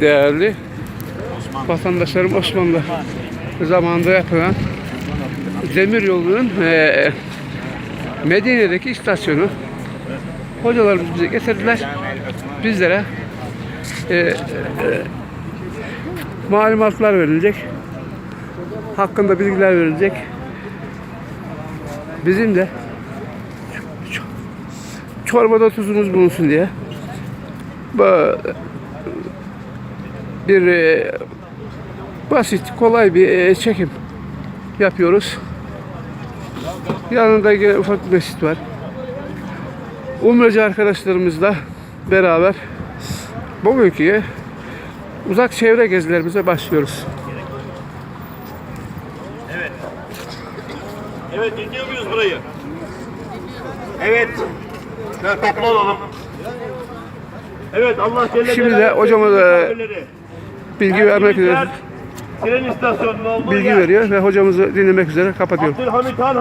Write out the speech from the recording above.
değerli vatandaşlarım Osmanlı zamanında yapılan demir yolunun eee, Medine'deki istasyonu hocalarımız bize getirdiler. Bizlere eee, eee, malumatlar verilecek. Hakkında bilgiler verilecek. Bizim de çorbada tuzumuz bulunsun diye bu- bir e, basit, kolay bir e, çekim yapıyoruz. Yanında yine ufak bir mescit var. Umreci arkadaşlarımızla beraber bugünkü uzak çevre gezilerimize başlıyoruz. Evet dinliyor muyuz burayı? Evet. Toplu olalım. Evet Allah Celle Şimdi de misafirleri. Bilgi vermek üzere Tren istasyonunun olduğu bilgi yer. veriyor ve hocamızı dinlemek üzere. Abdülhamit Han